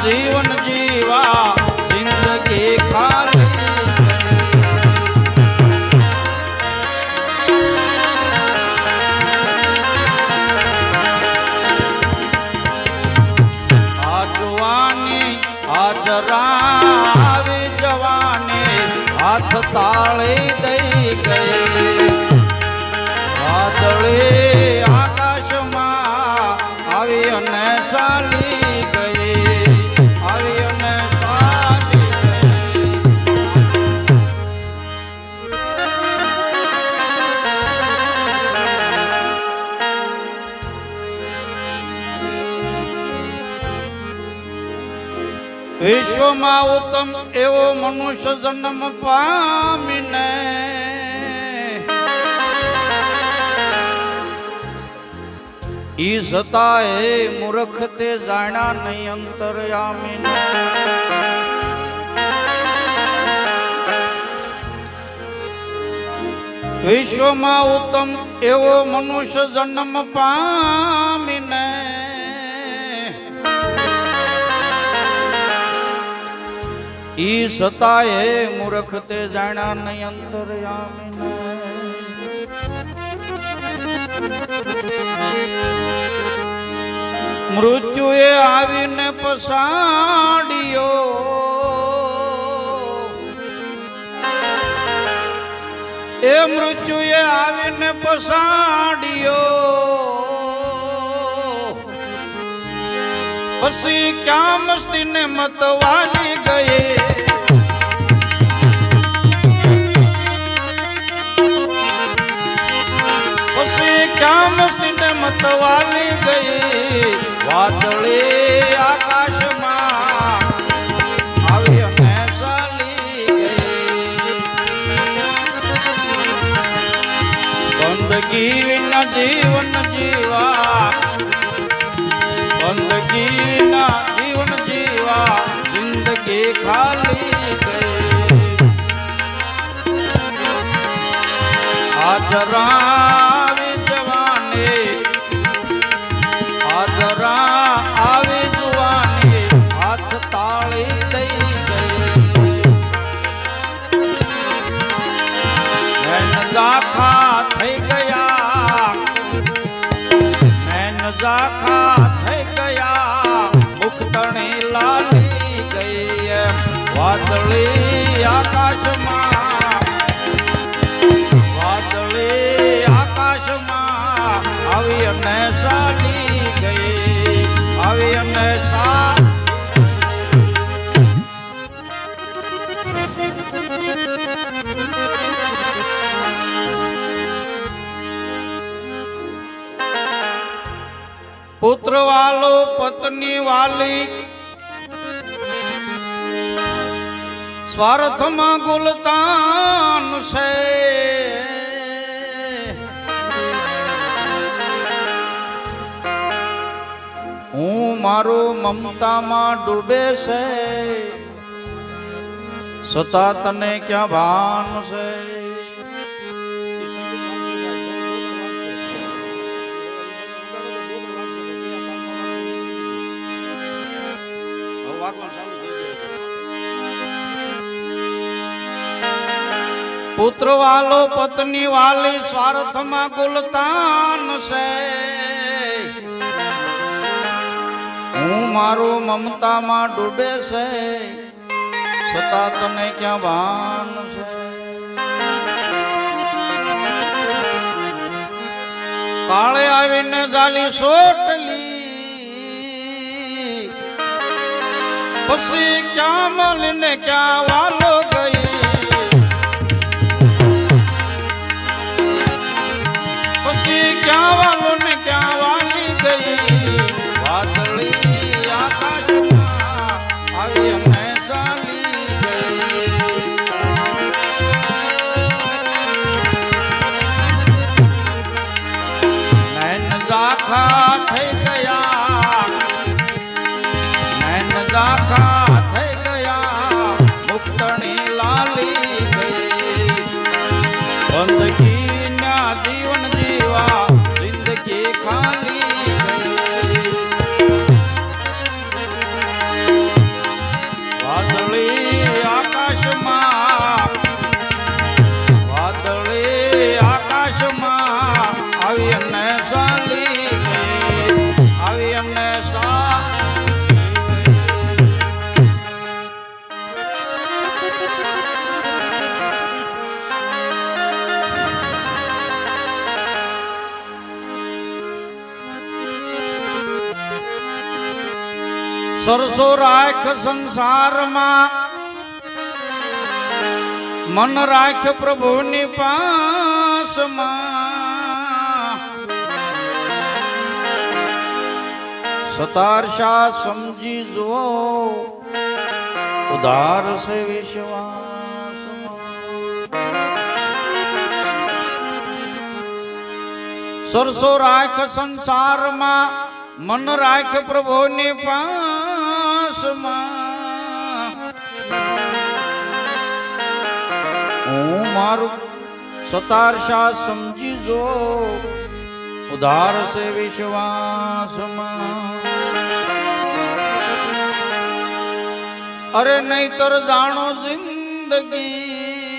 જીવન જીવા વિશ્વમાં ઉત્તમ એવો મનુષ્ય જન્મ પામીને ઈ સતાએ મૂર્ખ તે જાણ્યા નહીં અંતરયામીને. વિશ્વમાં ઉત્તમ એવો મનુષ્ય જન્મ પામીને ઈ સતાએ મૂર્ખ તે જાણ્યા નહીં અંતરયામી મૃત્યુએ આવીને પસાડ્યો. એ મૃત્યુએ આવીને પસાડ્યો. પછી ક્યાં મસ્તીને મતવાની ગઈ પછી ક્યાં મસ્તીને મતવાની ગઈ વાદળે આકાશમાં આવી ચાલી ગઈ ગંદકી વિના જીવન જીવા બંદગી ના જીવન જીવા જિંદગી ખાલી ગઈ આદરા અને ચાલી ગઈ આવી અને સા પુત્ર વાલો પત્ની વાલી સ્વાર્થમાં ગુલતાન છે. મારું મમતામાં ડૂબે છે. સતા તને ક્યાં ભાન છે? પુત્ર વાલો પત્ની વાલી સ્વાર્થમાં ગુલતાન છે. હું મારું મમતામાં ડૂબે છે, છતાં તને ક્યાં ભાન છે? કાળે આવીને જાલી સોટલી, પછી ક્યાં મળીને ક્યાં વાલો ગઈ? પછી ક્યાં બંદગી ના સરસો રાખ સંસારમાં. મન રાખ પ્રભુની પાસમાં. સતારશા સમજી જો ઉધાર છે વિશ્વાસ સરસો રાખ સંસારમાં. મન રાખ પ્રભુની હું મારું સતારશા સમજી જો. ઉધાર છે વિશ્વાસમાં. અરે નહીતર જાણો જિંદગી.